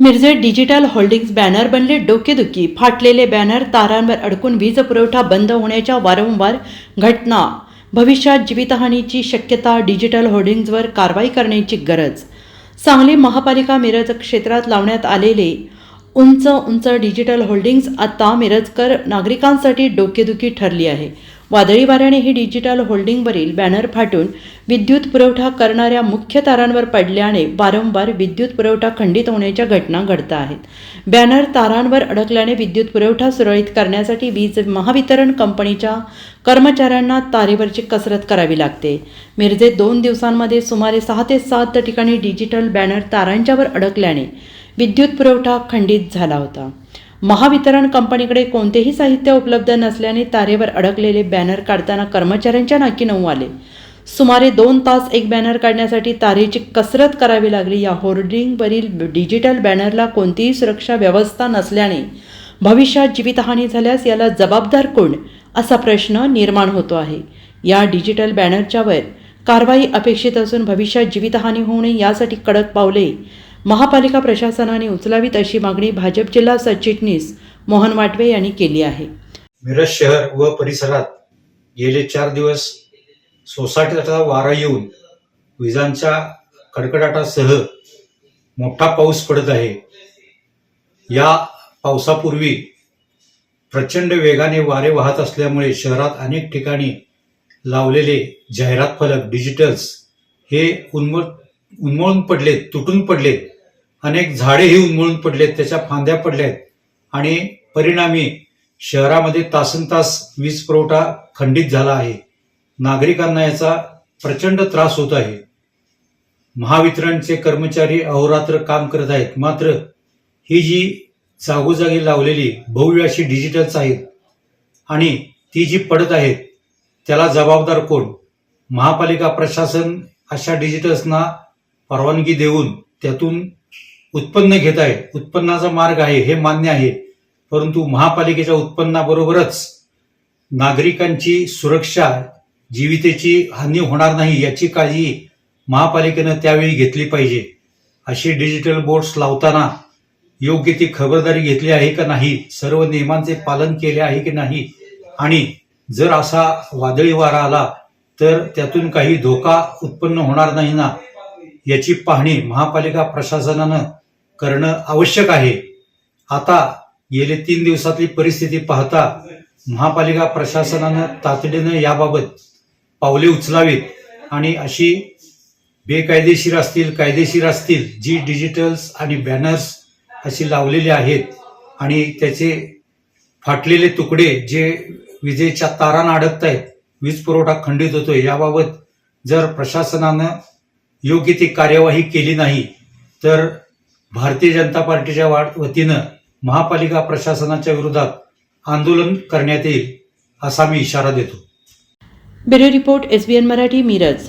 मिरजेत digital holdings banner बनले डोकेदुखी. फाटलेले बॅनर तारांवर अडकून वीज पुरवठा बंद होण्याच्या वारंवार घटना. भविष्यात जीवितहानीची शक्यता डिजिटल होर्डिंग्जवर कारवाई करण्याची गरज. सांगली महापालिका मिरज क्षेत्रात लावण्यात आलेले उंच उंच डिजिटल होल्डिंग्ज आता मिरजकर नागरिकांसाठी डोकेदुखी ठरली आहे. वादळी वाऱ्याने ही डिजिटल होल्डिंगवरील बॅनर फाटून विद्युत पुरवठा करणाऱ्या मुख्य तारांवर पडल्याने वारंवार विद्युत पुरवठा खंडित होण्याच्या घटना घडत आहेत. बॅनर तारांवर अडकल्याने विद्युत पुरवठा सुरळीत करण्यासाठी वीज महावितरण कंपनीच्या कर्मचाऱ्यांना तारेवरची कसरत करावी लागते. मिरजेत दोन दिवसांमध्ये सुमारे सहा ते सात ठिकाणी डिजिटल बॅनर तारांच्यावर अडकल्याने विद्युत पुरवठा खंडित झाला होता. महावितरण कंपनीकडे कोणतेही साहित्य उपलब्ध नसल्याने तारेवर अडकलेले बॅनर काढताना कर्मचाऱ्यांच्या नाकी नऊ आले. सुमारे दोन तास एक बॅनर काढण्यासाठी तारेची कसरत करावी लागली. या होर्डिंगवरील डिजिटल बॅनरला कोणतीही सुरक्षा व्यवस्था नसल्याने भविष्यात जीवितहानी झाल्यास याला जबाबदार कोण असा प्रश्न निर्माण होतो आहे. या डिजिटल बॅनरच्यावर कारवाई अपेक्षित असून भविष्यात जीवितहानी होऊ नये यासाठी कडक पावले महापालिका प्रशासनाने उचलावीत अशी मागणी भाजप जिल्हा सरचिटणीस मोहन वाटवे यांनी केली आहे. मिरज शहर व परिसरात गेले चार दिवस सोसाट्याचा वारा येऊन विजांच्या कडकडाटासह मोठा पाऊस पडत आहे. या पावसापूर्वी प्रचंड वेगाने वारे वाहत असल्यामुळे शहरात अनेक ठिकाणी लावलेले जाहिरात फलक डिजिटल्स हे उन्मत उन्मळून पडलेत तुटून पडलेत. अनेक झाडेही उन्मळून पडलेत त्याच्या फांद्या पडल्यात. आणि परिणामी शहरामध्ये तासन तास वीज पुरवठा खंडित झाला आहे. नागरिकांना याचा प्रचंड त्रास होत आहे. महावितरणचे कर्मचारी अहोरात्र काम करत आहेत. मात्र ही जी जागोजागी लावलेली भव्य अशी डिजिटल्स आहेत आणि ती जी पडत आहेत त्याला जबाबदार कोण? महापालिका प्रशासन अशा डिजिटल्सना परवानगी देऊन त्यातून उत्पन्न घेत आहे उत्पन्नाचा मार्ग आहे हे मान्य आहे. परंतु महापालिकेच्या उत्पन्नाबरोबरच नागरिकांची सुरक्षा जीवितेची हानी होणार नाही याची काळजी महापालिकेनं त्यावेळी घेतली पाहिजे. अशी डिजिटल बोर्ड्स लावताना योग्य ती खबरदारी घेतली आहे का नाही सर्व नियमांचे पालन केले आहे की नाही आणि जर असा वादळी वारा आला तर त्यातून काही धोका उत्पन्न होणार नाही ना? याची पाहणी महापालिका प्रशासनानं करणं आवश्यक आहे. आता गेले तीन दिवसातली परिस्थिती पाहता महापालिका प्रशासनानं तातडीनं याबाबत पावले उचलावीत आणि अशी बेकायदेशीर असतील कायदेशीर असतील जी डिजिटल्स आणि बॅनर्स अशी लावलेली आहेत आणि त्याचे फाटलेले तुकडे जे विजेच्या तारांना अडकत आहेत वीज पुरवठा खंडित होतोय याबाबत जर प्रशासनानं योग्य ती कार्यवाही केली नाही तर भारतीय जनता पार्टीच्या वतीनं महापालिका प्रशासनाच्या विरोधात आंदोलन करण्यात येईल असा मी इशारा देतो. Bureau report S B N Marathi Miraj.